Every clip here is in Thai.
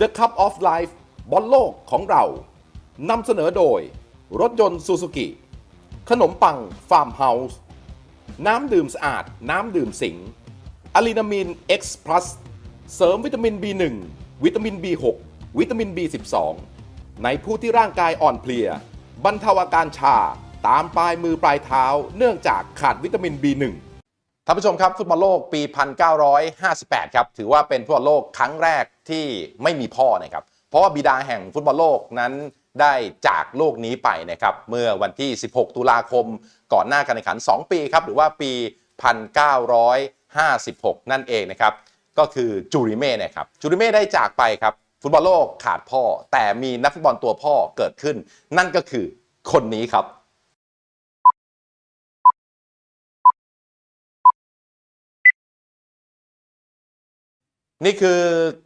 The Cup of Life บอลโลกของเรา นำเสนอโดย รถยนต์ซูซูกิ ขนมปังฟาร์มเฮาส์ น้ำดื่มสะอาด น้ำดื่มสิงอะลีนามีน X Plus เสริมวิตามิน B1 วิตามิน B6 วิตามิน B12 ในผู้ที่ร่างกายอ่อนเพลีย บรรเทาอาการชา ตามปลายมือปลายเท้า เนื่องจากขาดวิตามิน B1 ท่านผู้ชมครับฟุตบอลโลกปี 1958 ครับ ถือว่าเป็นฟุตบอลโลกครั้งแรกที่ไม่มีพ่อนะครับ เพราะว่าบิดาแห่งฟุตบอลโลกนั้นได้จากโลกนี้ไปนะครับ เมื่อวันที่ 16 ตุลาคม ก่อนหน้าการแข่งขัน 2 ปีครับ หรือว่าปี 1956 นั่นเองนะครับ ก็คือจูริเม่นะครับ จูริเม่ได้จากไปครับ ฟุตบอลโลกขาดพ่อ แต่มีนักฟุตบอลตัวพ่อเกิดขึ้น นั่นก็คือคนนี้ครับ นี่คือ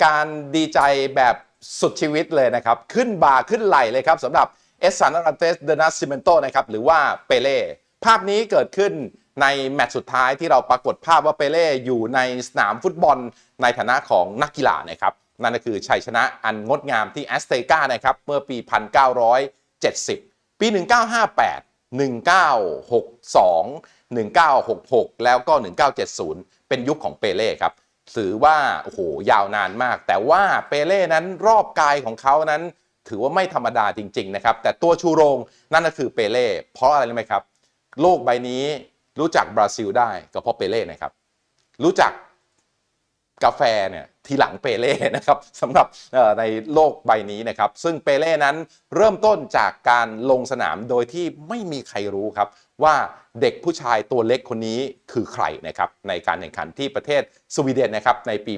การดีใจแบบสุดชีวิตเลยนะครับ ขึ้นบาขึ้นไหลเลยครับสำหรับเอสซานอันเตสเดนัสซิเมนโตนะครับ หรือว่าเปเล่ภาพนี้เกิดขึ้นในแมตช์สุดท้ายที่เราปรากฏภาพว่าเปเล่อยู่ในสนามฟุตบอลในฐานะของนักกีฬานะครับ นั่นก็คือชัยชนะอันงดงามที่แอสเตกานะครับ เมื่อปี 1970 ปี 1958 1962 1966 แล้วก็ 1970 เป็นยุคของเปเล่ครับ ถือว่าโอ้โหยาวนานมาก แต่ว่าเปเล่นั้นรอบกายของเขานั้น ถือว่าไม่ธรรมดาจริง ๆ นะครับ แต่ตัวชูโรงนั่นก็คือเปเล่เพราะอะไรรู้ไหมครับ โลกใบนี้รู้จักบราซิลได้ก็เพราะเปเล่นะครับ รู้จักกาแฟเนี่ยทีหลังเปเล่นะครับสำหรับในโลกใบนี้นะครับ ซึ่งเปเล่นั้นเริ่มต้นจากการลงสนามโดยที่ไม่มีใครรู้ครับ ว่าเด็กผู้ชายตัวเล็กคนนี้คือใครนะครับในการแข่งขันที่ประเทศสวีเดนนะครับในปี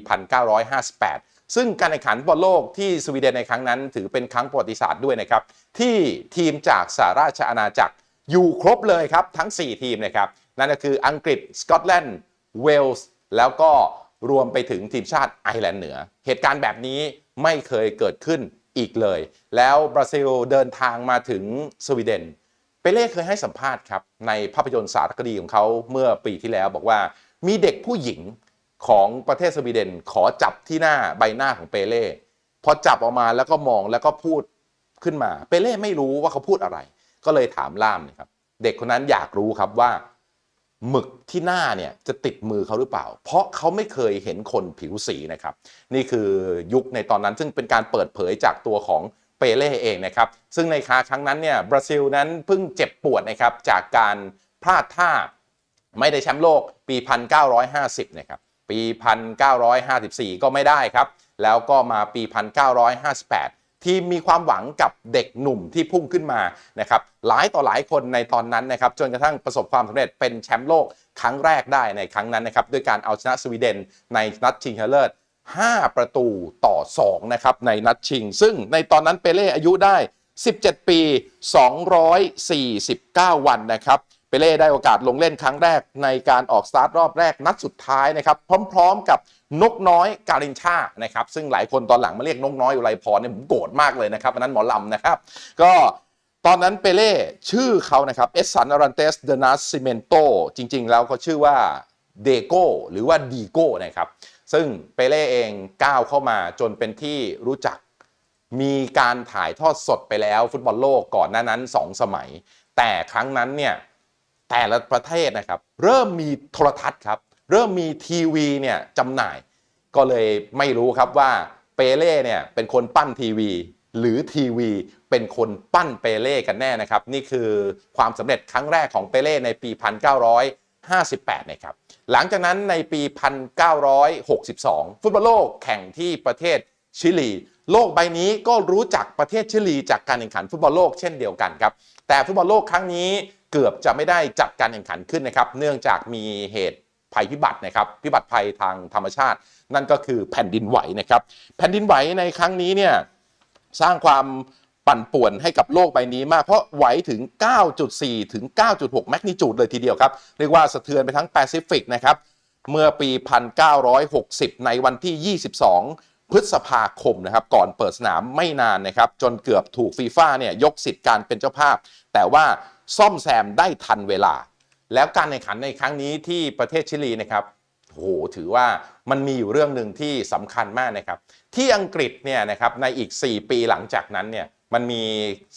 1958 ซึ่งการแข่งขันบอลโลกที่สวีเดนในครั้งนั้น ถือเป็นครั้งประวัติศาสตร์ด้วยนะครับที่ทีมจากสหราชอาณาจักรอยู่ครบเลยครับทั้ง 4 ทีมนะครับนั่นก็คืออังกฤษสกอตแลนด์เวลส์แล้วก็รวมไปถึงทีมชาติไอร์แลนด์เหนือ เหตุการณ์แบบนี้ไม่เคยเกิดขึ้นอีกเลย แล้วบราซิลเดินทางมาถึงสวีเดน เปเล่เคยให้สัมภาษณ์ครับในภาพยนตร์สารคดีของเขาเมื่อปีที่แล้วบอกว่ามีเด็กผู้หญิงของประเทศสวีเดนขอจับที่หน้าใบหน้าของเปเล่พอจับออกมาแล้วก็มองแล้วก็พูดขึ้นมา เปเล่ไม่รู้ว่าเขาพูดอะไร ก็เลยถามล่ามนะครับ เด็กคนนั้นอยากรู้ครับว่าหมึกที่หน้าเนี่ยจะติดมือเขาหรือเปล่า เพราะเขาไม่เคยเห็นคนผิวสีนะครับ นี่คือยุคในตอนนั้นซึ่งเป็นการเปิดเผยจากตัวของ เปเล่เองนะครับ ซึ่งในคาครั้งนั้นเนี่ยบราซิลนั้นเพิ่งเจ็บปวดนะครับจากการพลาดท่าไม่ได้แชมป์โลกปี 1950 นะครับ ปี 1954 ก็ไม่ได้ครับ แล้วก็มาปี 1958 ทีมมีความหวังกับเด็กหนุ่มที่พุ่งขึ้นมานะครับหลายต่อหลายคนในตอนนั้นนะครับจนกระทั่งประสบความสำเร็จเป็นแชมป์โลกครั้งแรกได้ในครั้งนั้นนะครับด้วยการเอาชนะสวีเดนในนัดชิงชนะเลิศ 5 ประตูต่อ 2 นะครับ ในนัดชิง ซึ่งในตอนนั้นเปเล่อายุได้ 17 ปี 249 วันนะครับ เปเล่ได้โอกาสลงเล่นครั้งแรกในการออกสตาร์ทรอบแรกนัดสุดท้ายนะครับ พร้อมๆกับนกน้อยการินชานะครับ ซึ่งหลายคนตอนหลังมาเรียกนกน้อยอุไรพรเนี่ยผมโกรธมากเลยนะครับอันนั้นหมอลำนะครับ ก็ตอนนั้นเปเล่ชื่อเขานะครับเอสซันอารันเตสเดนัสซิเมนโตจริง ๆ แล้วเขาชื่อว่าเดโกหรือว่าดีโกนะครับ ซึ่งเปเล่เองก้าวเข้ามาจนเป็นที่รู้จัก มีการถ่ายทอดสดไปแล้วฟุตบอลโลกก่อนหน้านั้น 2 สมัย แต่ครั้งนั้นเนี่ยแต่ละประเทศนะครับ เริ่มมีโทรทัศน์ครับ เริ่มมีทีวีเนี่ยจำหน่าย ก็เลยไม่รู้ครับว่าเปเล่เนี่ยเป็นคนปั้นทีวี หรือทีวีเป็นคนปั้นเปเล่กันแน่นะครับ นี่คือความสำเร็จครั้งแรกของเปเล่ในปี 1958นะครับ หลังจากนั้นในปี 1962 ฟุตบอลโลกแข่งที่ประเทศชิลี โลกใบนี้ก็รู้จักประเทศชิลีจากการแข่งขันฟุตบอลโลกเช่นเดียวกันครับ แต่ฟุตบอลโลกครั้งนี้เกือบจะไม่ได้จัดการแข่งขันขึ้นนะครับ เนื่องจากมีเหตุภัยพิบัตินะครับ พิบัติภัยทางธรรมชาติ นั่นก็คือแผ่นดินไหวนะครับ แผ่นดินไหวในครั้งนี้เนี่ยสร้างความ ปั่นป่วนให้กับโลกใบนี้มาก เพราะไหวถึง 9.4 ถึง 9.6 แมกนิจูดเลยทีเดียวครับ เรียกว่าสะเทือนไปทั้งแปซิฟิกนะครับ เมื่อปี 1960 ในวันที่ 22 พฤษภาคมนะครับ ก่อนเปิดสนามไม่นานนะครับ จนเกือบถูกฟีฟ่าเนี่ยยกสิทธิ์การเป็นเจ้าภาพ แต่ว่าซ่อมแซมได้ทันเวลา แล้วการแข่งขันในครั้งนี้ที่ประเทศชิลีนะครับโหถือว่ามันมีอยู่เรื่องหนึ่งที่สำคัญมากนะครับ ที่อังกฤษเนี่ยนะครับในอีก 4 ปีหลังจากนั้นเนี่ย มันมี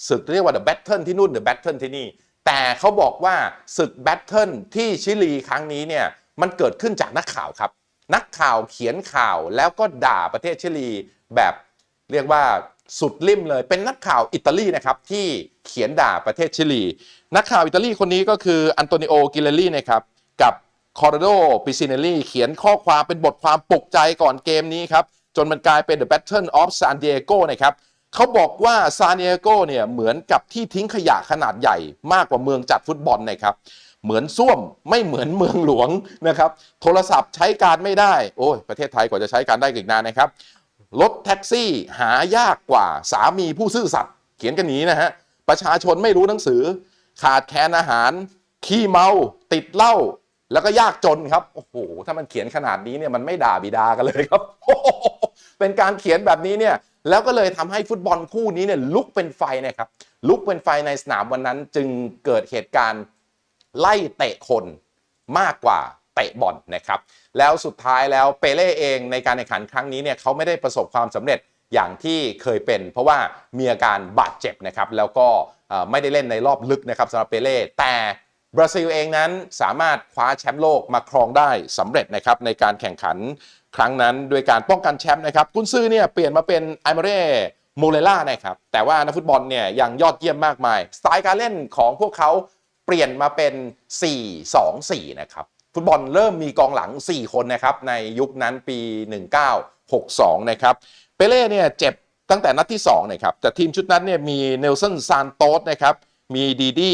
ศึกเรียกว่า The Battle ที่นู่น The Battle ที่นี่ แต่เขาบอกว่าศึก Battle ที่ชิลีครั้งนี้เนี่ยมันเกิดขึ้นจากนักข่าวครับ นักข่าวเขียนข่าวแล้วก็ด่าประเทศชิลีแบบเรียกว่าสุดลิ่มเลย เป็นนักข่าวอิตาลีนะครับที่เขียนด่าประเทศชิลี นักข่าวอิตาลีคนนี้ก็คืออันโตนิโอ กิเลลี่นะครับกับคอร์โดปิซิเนลลี่เขียนข้อความเป็นบทความปลุกใจก่อนเกมนี้ครับ จนมันกลายเป็น The Battle of San Diego นะครับ เขาบอกว่าซาน d i เ g o เนี่ยเหมือนกับที่ทิ้งขยะขนาดใหญ่มากกว่าเมืองจัดฟุตบอลนะครับเหมือนส้วมไม่เหมือนเมืองหลวงนะครับ โทรศัพท์ใช้การไม่ได้ โอ้ยประเทศไทยกว่าจะใช้การได้อีกนานนะครับ รถแท็กซี่หายากกว่าสามีผู้ซื่อสัตย์เขียนกันนี้นะฮะ ประชาชนไม่รู้หนังสือ ขาดแคลนอาหาร ขี้เมา ติดเหล้าแล้วก็ยากจนครับ โอ้โห ถ้ามันเขียนขนาดนี้เนี่ยมันไม่ด่าบิดากันเลยครับ เป็นการเขียนแบบนี้เนี่ยแล้วก็เลยทำให้ฟุตบอลคู่นี้เนี่ยลุกเป็นไฟนะครับลุกเป็นไฟในสนามวันนั้นจึงเกิดเหตุการณ์ไล่เตะคนมากกว่าเตะบอลนะครับ แล้วสุดท้ายแล้วเปเล่เองในการแข่งขันครั้งนี้เนี่ยเขาไม่ได้ประสบความสำเร็จอย่างที่เคยเป็น เพราะว่ามีอาการบาดเจ็บนะครับแล้วก็ไม่ได้เล่นในรอบลึกนะครับสำหรับเปเล่แต่ บราซิลเองนั้นสามารถคว้าแชมป์โลกมาครองได้สำเร็จนะครับในการแข่งขันครั้งนั้นโดยการป้องกันแชมป์นะครับกุนซือเนี่ยเปลี่ยนมาเป็นไอมาเร่โมเลล่านะครับแต่ว่านักฟุตบอลเนี่ยยังยอดเยี่ยมมากมาย สไตล์การเล่นของพวกเขาเปลี่ยนมาเป็น 4-2-4 นะครับฟุตบอลเริ่มมีกองหลัง 4 คนนะครับในยุคนั้นปี 1962 นะครับเปเล่เนี่ยเจ็บตั้งแต่นัดที่2นะครับแต่ทีมชุดนั้นเนี่ยมีเนลสันซานโตสนะครับมีดีดี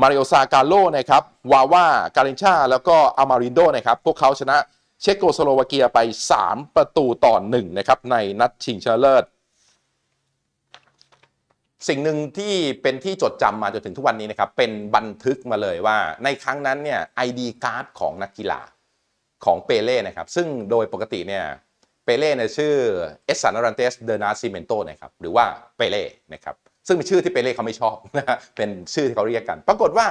มาริโอซากาโลนะครับวาว่าการินชาแล้วก็อามารินโดนะครับพวกเขาชนะเชโกสโลวาเกียไป 3 ประตูต่อ1นะครับในนัดชิงชนะเลิศสิ่งหนึ่งที่เป็นที่จดจำมาจนถึงทุกวันนี้นะครับ เป็นบันทึกมาเลยว่าในครั้งนั้นเนี่ยไอดีการ์ดของนักกีฬาของเปเล่นะครับ ซึ่งโดยปกติเนี่ยเปเล่เนี่ยชื่อเอสซานารันเตสเดนาซิเมนโตนะครับหรือว่าเปเล่นะครับ ซึ่งเป็นชื่อที่เปเล่เขาไม่ชอบนะฮะเป็นชื่อที่เขาเรียกกัน ปรากฏว่า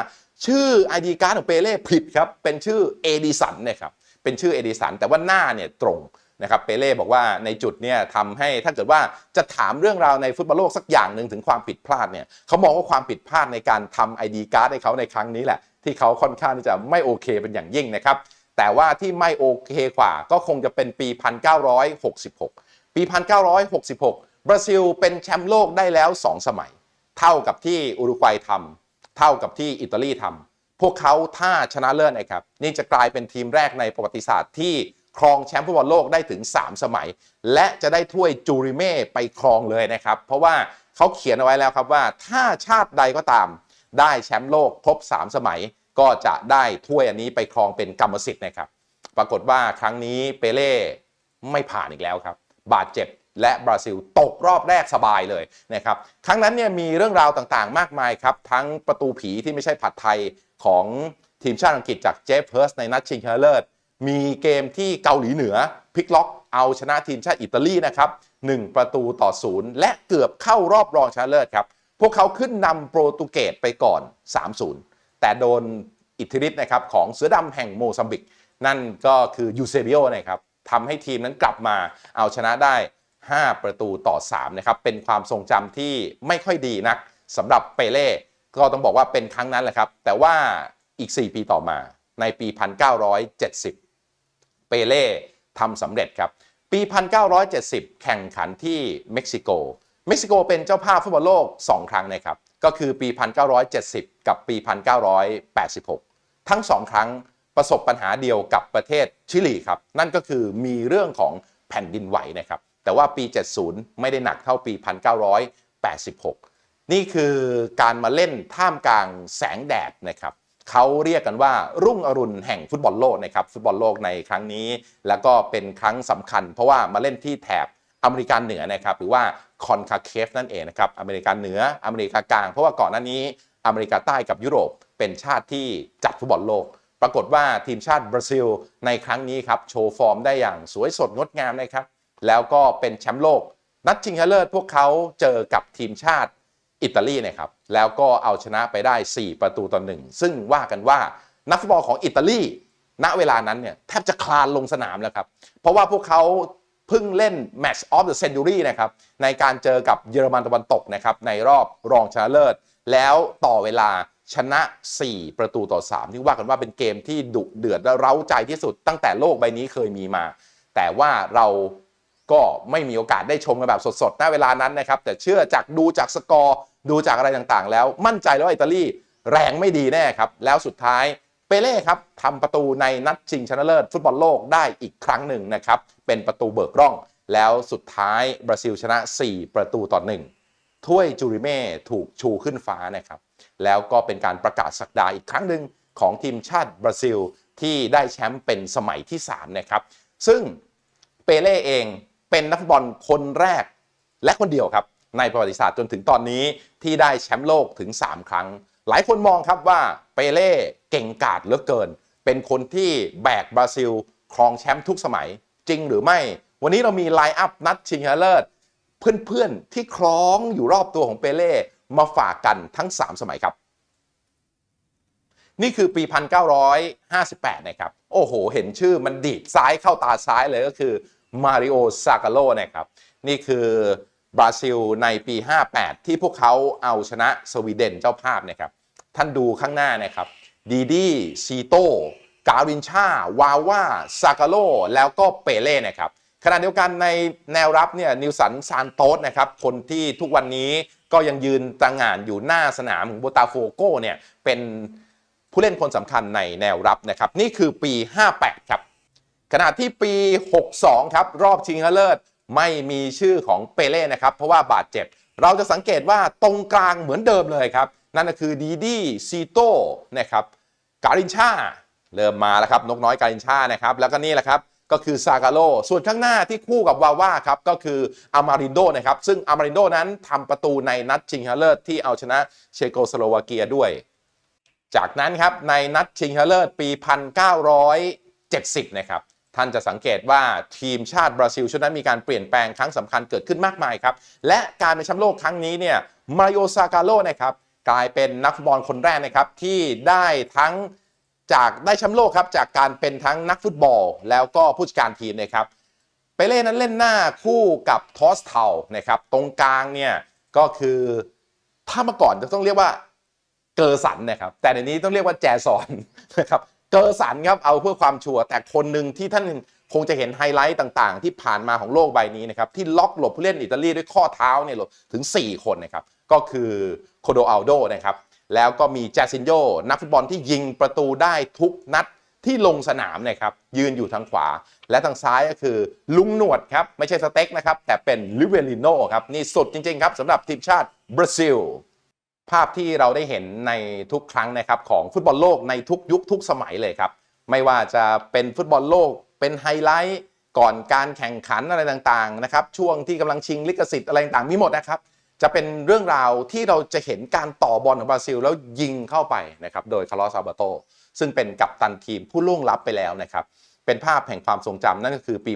ชื่อไอดีการ์ดของเปเล่ผิดครับ เป็นชื่อเอดิสันนะครับเป็นชื่อเอดิสันแต่ว่าหน้าเนี่ยตรงนะครับเปเล่บอกว่าในจุดเนี่ยทำให้ถ้าเกิดว่าจะถามเรื่องราวในฟุตบอลโลกสักอย่างหนึ่งถึงความผิดพลาดเนี่ยเขามองว่าความผิดพลาดในการทำ ID การ์ดให้เขาในครั้งนี้แหละ ที่เขาค่อนข้างที่จะไม่โอเคเป็นอย่างยิ่งนะครับ แต่ว่าที่ไม่โอเคกว่าก็คงจะเป็นปี 1966 ปี 1966 บราซิลเป็นแชมป์โลกได้แล้ว 2 สมัย เท่ากับที่อุรุกวัยทำเท่ากับที่อิตาลีทำพวกเขาถ้าชนะเลิศนะครับ นี่จะกลายเป็นทีมแรกในประวัติศาสตร์ที่ครองแชมป์ฟุตบอลโลกได้ถึง 3 สมัย และจะได้ถ้วยจูริเม่ไปครองเลยนะครับ เพราะว่าเขาเขียนเอาไว้แล้วครับว่าถ้าชาติใดก็ตาม ได้แชมป์โลกครบ 3 สมัย ก็จะได้ถ้วยอันนี้ไปครองเป็นกรรมสิทธิ์นะครับ ปรากฏว่าครั้งนี้เปเล่ไม่ผ่านอีกแล้วครับ บาดเจ็บ และบราซิลตกรอบแรกสบายเลยนะครับครั้งนั้นเนี่ยมีเรื่องราวต่างๆ มากมายครับ ทั้งประตูผีที่ไม่ใช่ผัดไทยของทีมชาติอังกฤษจากเจฟเฮิร์สในนัดชิงชนะเลิศมีเกมที่เกาหลีเหนือพลิกล็อกเอาชนะทีมชาติอิตาลีนะครับ1ประตูต่อศูนย์และเกือบเข้ารอบรองชนะเลิศครับ พวกเขาขึ้นนำโปรตุเกสไปก่อน 3-0 แต่โดนอิทธิฤทธิ์นะครับของเสือดำแห่งโมซัมบิก นั่นก็คือยูเซบิโอนะครับทำให้ทีมนั้นกลับมาเอาชนะได้ 5 ประตูต่อ 3 นะครับ เป็นความทรงจำที่ไม่ค่อยดีนักสำหรับเปเล่ก็ต้องบอกว่าเป็นครั้งนั้นแหละครับ แต่ว่าอีก 4 ปีต่อมาในปี 1970 เปเล่ทำสำเร็จครับ ปี 1970 แข่งขันที่เม็กซิโก เม็กซิโกเป็นเจ้าภาพฟุตบอลโลก 2 ครั้งนะครับ ก็คือปี 1970 กับปี 1986 ทั้ง 2 ครั้งประสบปัญหาเดียวกับประเทศชิลีครับ นั่นก็คือมีเรื่องของแผ่นดินไหวนะครับ แต่ว่าปี 70 ไม่ได้หนักเท่าปี 1986 นี่คือการมาเล่นท่ามกลางแสงแดดนะครับเขาเรียกกันว่ารุ่งอรุณแห่งฟุตบอลโลกนะครับฟุตบอลโลกในครั้งนี้ แล้วก็เป็นครั้งสำคัญ เพราะว่ามาเล่นที่แถบอเมริกาเหนือนะครับหรือว่าคอนคาเคฟนั่นเองนะครับอเมริกาเหนืออเมริกากลาง เพราะว่าก่อนหน้านี้อเมริกาใต้กับยุโรปเป็นชาติที่จัดฟุตบอลโลก ปรากฏว่าทีมชาติบราซิล ในครั้งนี้ครับโชว์ฟอร์มได้อย่างสวยสดงดงามนะครับ แล้วก็เป็นแชมป์โลก นัดชิงชนะเลิศพวกเขาเจอกับทีมชาติอิตาลีนะครับแล้วก็เอาชนะไปได้ 4 ประตูต่อหนึ่งซึ่งว่ากันว่านักฟุตบอลของอิตาลี ณเวลานั้นเนี่ยแทบจะคลานลงสนามแล้วครับ เพราะว่าพวกเขาเพิ่งเล่น Match of the Century นะครับในการเจอกับเยอรมันตะวันตกนะครับในรอบรองชนะเลิศ แล้วต่อเวลาชนะ 4 ประตูต่อ 3 ที่ว่ากันว่าเป็นเกมที่ดุเดือดและเร้าใจที่สุดตั้งแต่โลกใบนี้เคยมีมา แต่ว่าเรา ก็ไม่มีโอกาสได้ชมกันแบบสดๆณเวลานั้นนะครับ แต่เชื่อจากดูจากสกอร์ดูจากอะไรต่างๆ แล้วมั่นใจแล้วอิตาลีแรงไม่ดีแน่ครับ แล้วสุดท้ายเปเล่ครับทำประตูในนัดชิงชนะเลิศฟุตบอลโลกได้อีกครั้งหนึ่งนะครับ เป็นประตูเบิกร่อง แล้วสุดท้ายบราซิลชนะ 4 ประตูต่อหนึ่งถ้วยจูริเม่ถูกชูขึ้นฟ้านะครับ แล้วก็เป็นการประกาศสักดาอีกครั้งหนึ่งของทีมชาติบราซิลที่ได้แชมป์เป็นสมัยที่3นะครับซึ่งเปเล่เอง เป็นนักฟุตบอลคนแรกและคนเดียวครับ ในประวัติศาสตร์จนถึงตอนนี้ที่ได้แชมป์โลกถึง 3 ครั้ง หลายคนมองครับว่าเปเล่เก่งกาจเหลือเกิน เป็นคนที่แบกบราซิลครองแชมป์ทุกสมัยจริงหรือไม่ วันนี้เรามีไลน์อัพนัดชิงชนะเลิศเพื่อนๆที่คล้องอยู่รอบตัวของเปเล่มาฝากกันทั้ง 3 สมัยครับ นี่คือปี 1958 นะครับ โอ้โห เห็นชื่อมันดีดซ้ายเข้าตาซ้ายเลยก็คือ มาริโอซากาโลนะครับ นี่คือบราซิลในปี 58 ที่พวกเขาเอาชนะสวีเดนเจ้าภาพนะครับ ท่านดูข้างหน้านะครับ ดีดีซีโตการินชา วาว่าซากาโล แล้วก็เปเล่นะครับ ขณะเดียวกันในแนวรับเนี่ยนิวสันซานโตสนะครับ คนที่ทุกวันนี้ก็ยังยืนตางานอยู่หน้าสนามของโบตาโฟโกเนี่ยเป็นผู้เล่นคนสำคัญในแนวรับนะครับ นี่คือปี 58 ครับ ขณะที่ปี 62 ครับ รอบชิงชนะเลิศไม่มีชื่อของเปเล่นะครับ เพราะว่าบาดเจ็บ เราจะสังเกตว่าตรงกลางเหมือนเดิมเลยครับ นั่นก็คือดีดีซีโต้นะครับการินชาเริ่มมาแล้วครับนกน้อยการินชานะครับแล้วก็นี่แหละครับก็คือซากาโลส่วนข้างหน้าที่คู่กับวาว่าครับก็คืออามารินโดนะครับซึ่งอามารินโดนั้นทำประตูในนัดชิงชนะเลิศที่เอาชนะเชโกสโลวาเกียด้วย จากนั้นครับในนัดชิงชนะเลิศปี 1970 นะครับ ท่านจะสังเกตว่าทีมชาติบราซิลชุดนั้นมีการเปลี่ยนแปลงครั้งสำคัญเกิดขึ้นมากมายครับ และการเป็นแชมป์โลกครั้งนี้เนี่ยมาริโอซากาโลนะครับกลายเป็นนักฟุตบอลคนแรกนะครับที่ได้ทั้งจากได้แชมป์โลกครับจากการเป็นทั้งนักฟุตบอล แล้วก็ผู้จัดการทีมนะครับเปเล่นั้นเล่นหน้าคู่กับทอสเทานะครับตรงกลางเนี่ยก็คือถ้าเมื่อก่อนจะต้องเรียกว่าเกอร์สันนะครับแต่ในนี้ต้องเรียกว่าแจซอนนะครับ เกอร์สันครับเอาเพื่อความชัวร์แต่คนหนึ่งที่ท่านคงจะเห็นไฮไลท์ต่างๆ ที่ผ่านมาของโลกใบนี้นะครับที่ล็อกหลบผู้เล่นอิตาลีด้วยข้อเท้าเนี่ยหลบถึง 4 คนนะครับก็คือโคโดอัลโดนะครับแล้วก็มีแจซินโยนักฟุตบอลที่ยิงประตูได้ทุกนัดที่ลงสนามนะครับยืนอยู่ทางขวา และทางซ้ายก็คือลุงหนวดครับไม่ใช่สเต็กนะครับแต่เป็นลิเวลิโนครับนี่สุดจริงๆครับสำหรับทีมชาติบราซิล ภาพที่เราได้เห็นในทุกครั้งนะครับของฟุตบอลโลกในทุกยุคทุกสมัยเลยครับ ไม่ว่าจะเป็นฟุตบอลโลกเป็นไฮไลท์ก่อนการแข่งขันอะไรต่างๆนะครับช่วงที่กำลังชิงลิขสิทธิ์อะไรต่างๆมีหมดนะครับ จะเป็นเรื่องราวที่เราจะเห็นการต่อบอลของบราซิล แล้วยิงเข้าไปนะครับโดยคาร์ลอสอัลบาโต ซึ่งเป็นกัปตันทีมผู้ล่วงลับไปแล้วนะครับ เป็นภาพแห่งความทรงจำนั่นก็คือปี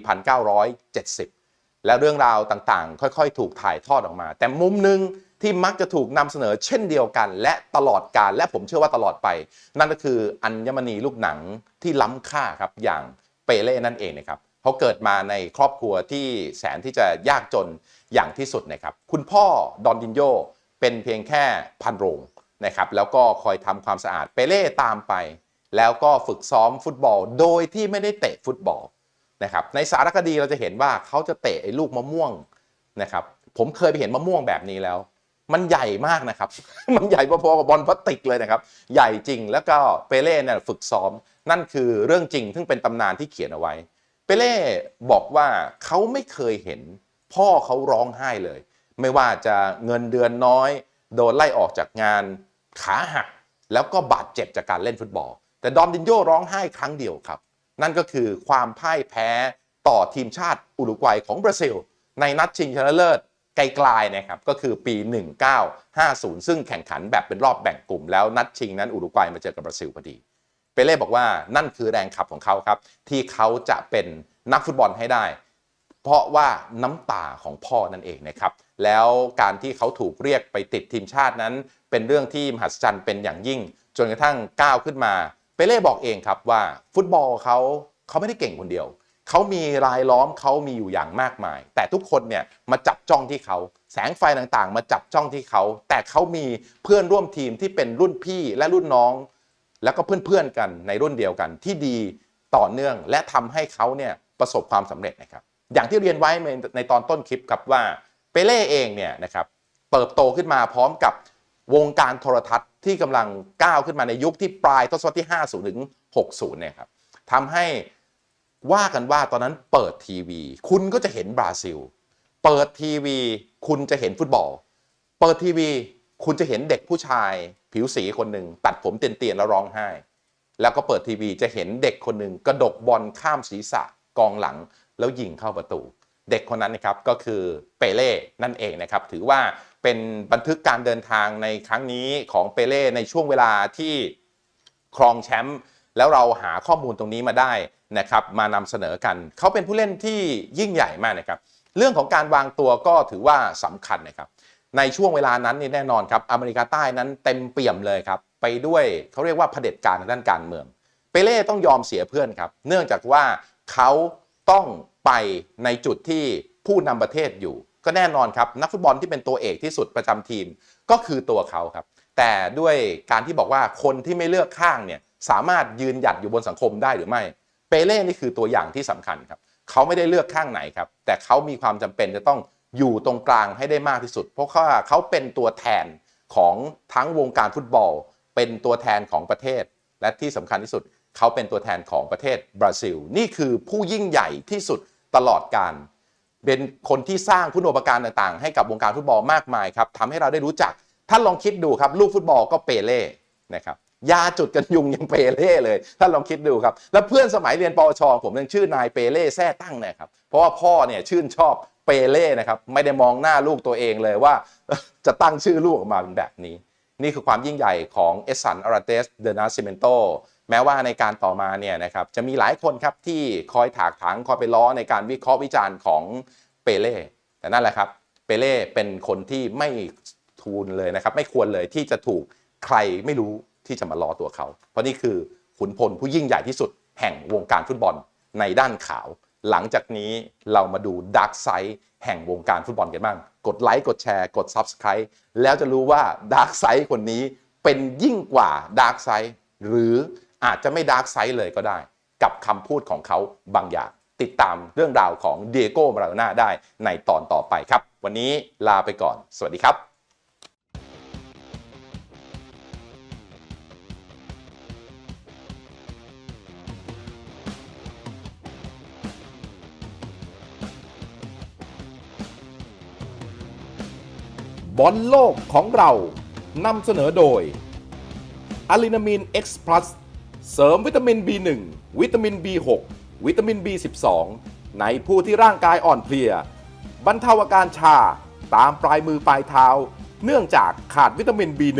1970 และเรื่องราวต่างๆ ค่อยๆ ถูกถ่ายทอดออกมา แต่มุมหนึ่ง ที่มักจะถูกนำเสนอเช่นเดียวกัน และตลอดกาลและผมเชื่อว่าตลอดไป นั่นก็คืออัญมณีลูกหนังที่ล้ำค่าครับอย่างเปเล่นั่นเองนะครับเขาเกิดมาในครอบครัวที่แสนที่จะยากจนอย่างที่สุดนะครับ คุณพ่อดอนดินโยเป็นเพียงแค่พันโรงนะครับแล้วก็คอยทำความสะอาดเปเล่ตามไป แล้วก็ฝึกซ้อมฟุตบอล โดยที่ไม่ได้เตะฟุตบอลนะครับในสารคดีเราจะเห็นว่าเขาจะเตะไอ้ลูกมะม่วงนะครับผมเคยไปเห็นมะม่วงแบบนี้แล้ว มันใหญ่มากนะครับ มันใหญ่พอๆกับบอลพลาสติกเลยนะครับ ใหญ่จริงแล้วก็เปเล่เนี่ยฝึกซ้อม นั่นคือเรื่องจริงซึ่งเป็นตำนานที่เขียนเอาไว้ เปเล่บอกว่าเขาไม่เคยเห็น พ่อเขาร้องไห้เลย ไม่ว่าจะเงินเดือนน้อย โดนไล่ออกจากงานขาหัก แล้วก็บาดเจ็บจากการเล่นฟุตบอล แต่ดอมดินโยร้องไห้ครั้งเดียวครับ นั่นก็คือความพ่ายแพ้ต่อทีมชาติอุรุกวัยของบราซิล ในนัดชิงชนะเลิศ ไกลๆนะครับก็คือปี 1950 ซึ่งแข่งขันแบบเป็นรอบแบ่งกลุ่ม แล้วนัดชิงนั้นอุรุกวัยมาเจอกับบราซิลพอดีเปเล่บอกว่านั่นคือแรงขับของเขาครับ ที่เขาจะเป็นนักฟุตบอลให้ได้ เพราะว่าน้ำตาของพ่อนั่นเองนะครับ แล้วการที่เขาถูกเรียกไปติดทีมชาตินั้น เป็นเรื่องที่มหัศจรรย์เป็นอย่างยิ่ง จนกระทั่งก้าวขึ้นมา เปเล่บอกเองครับว่าฟุตบอลเขาเขาไม่ได้เก่งคนเดียวเเขามีรายล้อมเขามีอยู่อย่างมากมาย แต่ทุกคนเนี่ยมาจับจ้องที่เขา แสงไฟต่างๆ มาจับจ้องที่เขา แต่เขามีเพื่อนร่วมทีมที่เป็นรุ่นพี่และรุ่นน้อง แล้วก็เพื่อนๆกันในรุ่นเดียวกันที่ดีต่อเนื่องและทำให้เขาเนี่ยประสบความสำเร็จนะครับ อย่างที่เรียนไว้ในตอนต้นคลิปครับว่าเปเล่เองเนี่ยนะครับเติบโตขึ้นมาพร้อมกับวงการโทรทัศน์ที่กำลังก้าวขึ้นมาในยุคที่ปลายทศวรรษที่ 50 ถึง 60 เนี่ยครับทำให้ ว่ากันว่าตอนนั้นเปิดทีวี คุณก็จะเห็นบราซิล เปิดทีวี คุณจะเห็นฟุตบอล เปิดทีวี คุณจะเห็นเด็กผู้ชาย ผิวสีคนหนึ่งตัดผมเตียนๆแล้วร้องไห้ แล้วก็เปิดทีวีจะเห็นเด็กคนหนึ่งกระดกบอลข้ามศีรษะกองหลัง แล้วยิงเข้าประตู เด็กคนนั้นนะครับก็คือเปเล่นั่นเองนะครับ ถือว่าเป็นบันทึกการเดินทางในครั้งนี้ของเปเล่ในช่วงเวลาที่ครองแชมป์แล้วเราหาข้อมูลตรงนี้มาได้ นะครับมานำเสนอกัน เขาเป็นผู้เล่นที่ยิ่งใหญ่มากนะครับ เรื่องของการวางตัวก็ถือว่าสำคัญนะครับ ในช่วงเวลานั้นนี่แน่นอนครับ อเมริกาใต้นั้นเต็มเปี่ยมเลยครับ ไปด้วยเขาเรียกว่าเผด็จการด้านการเมือง เปเล่ต้องยอมเสียเพื่อนครับ เนื่องจากว่าเขาต้องไปในจุดที่ผู้นำประเทศอยู่ ก็แน่นอนครับ นักฟุตบอลที่เป็นตัวเอกที่สุดประจำทีมก็คือตัวเขาครับ แต่ด้วยการที่บอกว่าคนที่ไม่เลือกข้างเนี่ยสามารถยืนหยัดอยู่บนสังคมได้หรือไม่ เปเล่นี่คือตัวอย่างที่สำคัญครับเขาไม่ได้เลือกข้างไหนครับ แต่เขามีความจำเป็นจะต้องอยู่ตรงกลางให้ได้มากที่สุด เพราะว่าเขาเป็นตัวแทนของทั้งวงการฟุตบอล เป็นตัวแทนของประเทศ และที่สำคัญที่สุด เขาเป็นตัวแทนของประเทศบราซิล นี่คือผู้ยิ่งใหญ่ที่สุดตลอดการเป็นคนที่สร้างคุณูปการต่างๆ ให้กับวงการฟุตบอลมากมายครับทำให้เราได้รู้จัก ท่านลองคิดดูครับ ลูกฟุตบอลก็เปเล่นะครับ ยาจุดกันยุงยังเปเล่เลยท่านลองคิดดูครับ แล้วเพื่อนสมัยเรียนปวช ผมยังชื่อนายเปเล่แท้ตั้งนะครับ เพราะว่าพ่อเนี่ยชื่นชอบเปเล่นะครับ ไม่ได้มองหน้าลูกตัวเองเลยว่า จะตั้งชื่อลูกออกมาเป็นแบบนี้ นี่คือความยิ่งใหญ่ของเอสันอาราเตสเดนาซิเมนโตแม้ว่าในการต่อมาเนี่ยนะครับจะมีหลายคนครับที่คอยถากถางคอยไปล้อในการวิเคราะห์วิจารณ์ของเปเล่แต่นั่นแหละครับเปเล่เป็นคนที่ไม่ทูลเลยนะครับ ไม่ควรเลยที่จะถูกใครไม่รู้ ที่จะมาล้อตัวเขา เพราะนี่คือขุนพลผู้ยิ่งใหญ่ที่สุดแห่งวงการฟุตบอลในด้านขาว หลังจากนี้เรามาดูดาร์กไซด์แห่งวงการฟุตบอลกันบ้าง กดไลค์กดแชร์กด Subscribe แล้วจะรู้ว่าดาร์กไซด์คนนี้เป็นยิ่งกว่าดาร์กไซด์หรืออาจจะไม่ดาร์กไซด์เลยก็ได้ กับคำพูดของเขาบางอย่าง ติดตามเรื่องราวของเดียโก้มาราโดน่าได้ในตอนต่อไปครับ วันนี้ลาไปก่อน สวัสดีครับ บอลโลกของเรานำเสนอโดยอะลินามิน X Plus เสริมวิตามิน B1 วิตามิน B6 วิตามิน B12 ในผู้ที่ร่างกายอ่อนเพลีย บรรเทาอาการชาตามปลายมือปลายเท้า เนื่องจากขาดวิตามิน B1